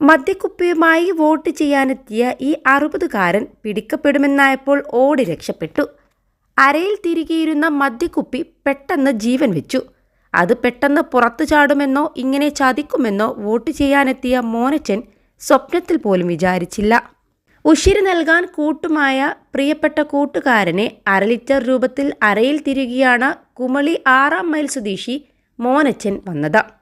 മദ്യക്കുപ്പിയുമായി vote ചെയ്യാനെത്തിയ ഈ അറുപതുകാരൻ പിടിക്കപ്പെടുമെന്നായപ്പോൾ ഓടി രക്ഷപ്പെട്ടു. അരയിൽ തിരികെയിരുന്ന മദ്യക്കുപ്പി പെട്ടെന്ന് ജീവൻ വെച്ചു. അത് പെട്ടെന്ന് പുറത്തു ചാടുമെന്നോ ഇങ്ങനെ ചതിക്കുമെന്നോ വോട്ട് ചെയ്യാനെത്തിയ മോനച്ചൻ സ്വപ്നത്തിൽ പോലും വിചാരിച്ചില്ല. ഉഷിര് നൽകാൻ കൂട്ടുമായ പ്രിയപ്പെട്ട കൂട്ടുകാരനെ അര ലിറ്റർ രൂപത്തിൽ അരയിൽ തിരികെയാണ് കുമളി ആറാം മൈൽ സ്വദേശി മോനച്ചൻ വന്നത്.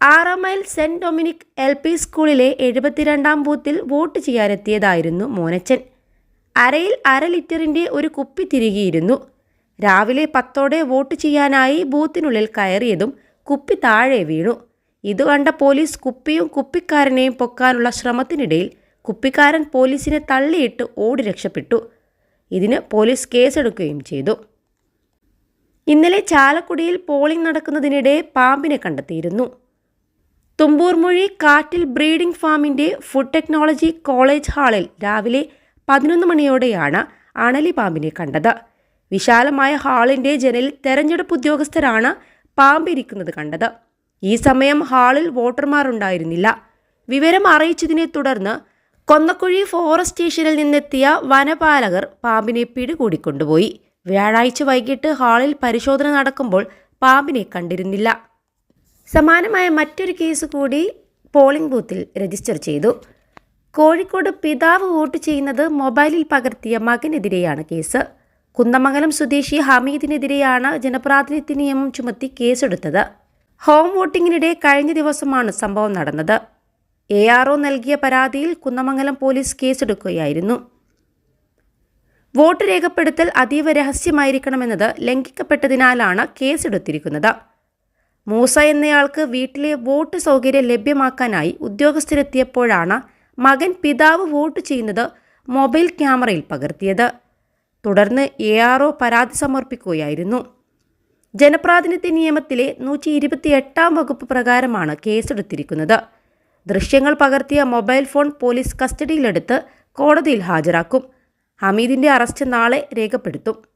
ആറാം സെന്റ് ഡൊമിനിക് എൽ പി സ്കൂളിലെ എഴുപത്തിരണ്ടാം ബൂത്തിൽ വോട്ട് ചെയ്യാനെത്തിയതായിരുന്നു മോനച്ചൻ. അരയിൽ അര ലിറ്ററിന്റെ ഒരു കുപ്പി തിരികിയിരുന്നു. രാവിലെ പത്തോടെ വോട്ട് ചെയ്യാനായി ബൂത്തിനുള്ളിൽ കയറിയതും കുപ്പി താഴെ വീണു. ഇത് കണ്ട പോലീസ് കുപ്പിയും കുപ്പിക്കാരനെയും പൊക്കാനുള്ള ശ്രമത്തിനിടയിൽ കുപ്പിക്കാരൻ പോലീസിനെ തള്ളിയിട്ട് ഓടി രക്ഷപ്പെട്ടു. ഇതിന് പോലീസ് കേസെടുക്കുകയും ചെയ്തു. ഇന്നലെ ചാലക്കുടിയിൽ പോളിംഗ് നടക്കുന്നതിനിടെ പാമ്പിനെ കണ്ടെത്തിയിരുന്നു. തുമ്പൂർമൊഴി കാറ്റിൽ ബ്രീഡിംഗ് ഫാമിന്റെ ഫുഡ് ടെക്നോളജി കോളേജ് ഹാളിൽ രാവിലെ പതിനൊന്ന് മണിയോടെയാണ് അണലി പാമ്പിനെ കണ്ടത്. വിശാലമായ ഹാളിന്റെ ജനലിൽ തെരഞ്ഞെടുപ്പ് ഉദ്യോഗസ്ഥരാണ് പാമ്പിരിക്കുന്നത് കണ്ടത്. ഈ സമയം ഹാളിൽ വോട്ടർമാർ ഉണ്ടായിരുന്നില്ല വിവരം അറിയിച്ചതിനെ തുടർന്ന് കൊന്നക്കുഴി ഫോറസ്റ്റ് സ്റ്റേഷനിൽ നിന്നെത്തിയ വനപാലകർ പാമ്പിനെ പിടികൂടിക്കൊണ്ടുപോയി. വ്യാഴാഴ്ച വൈകിട്ട് ഹാളിൽ പരിശോധന നടക്കുമ്പോൾ പാമ്പിനെ കണ്ടിരുന്നില്ല. സമാനമായ മറ്റൊരു കേസ് കൂടി പോളിംഗ് ബൂത്തിൽ രജിസ്റ്റർ ചെയ്തു. കോഴിക്കോട് പിതാവ് വോട്ട് ചെയ്യുന്നത് മൊബൈലിൽ പകർത്തിയ മകനെതിരെയാണ് കേസ്. കുന്നമംഗലം സ്വദേശി ഹമീദിനെതിരെയാണ് ജനപ്രാതിനിധ്യ നിയമം ചുമത്തി കേസെടുത്തത്. ഹോം വോട്ടിങ്ങിനിടെ കഴിഞ്ഞ ദിവസമാണ് സംഭവം നടന്നത്. എ ആർ ഒ നൽകിയ പരാതിയിൽ കുന്നമംഗലം പോലീസ് കേസെടുക്കുകയായിരുന്നു. വോട്ട് രേഖപ്പെടുത്തൽ അതീവ രഹസ്യമായിരിക്കണമെന്നത് ലംഘിക്കപ്പെട്ടതിനാലാണ് കേസെടുത്തിരിക്കുന്നത്. മൂസ എന്നയാൾക്ക് വീട്ടിലെ വോട്ട് സൗകര്യം ലഭ്യമാക്കാനായി ഉദ്യോഗസ്ഥരെത്തിയപ്പോഴാണ് മകൻ പിതാവ് വോട്ട് ചെയ്യുന്നത് മൊബൈൽ ക്യാമറയിൽ പകർത്തിയത്. തുടർന്ന് എ ആർ പരാതി സമർപ്പിക്കുകയായിരുന്നു. ജനപ്രാതിനിധ്യ നിയമത്തിലെ നൂറ്റി ഇരുപത്തി എട്ടാം വകുപ്പ് പ്രകാരമാണ് കേസെടുത്തിരിക്കുന്നത്. ദൃശ്യങ്ങൾ പകർത്തിയ മൊബൈൽ ഫോൺ പോലീസ് കസ്റ്റഡിയിലെടുത്ത് കോടതിയിൽ ഹാജരാക്കും. ഹമീദിന്റെ അറസ്റ്റ് നാളെ രേഖപ്പെടുത്തും.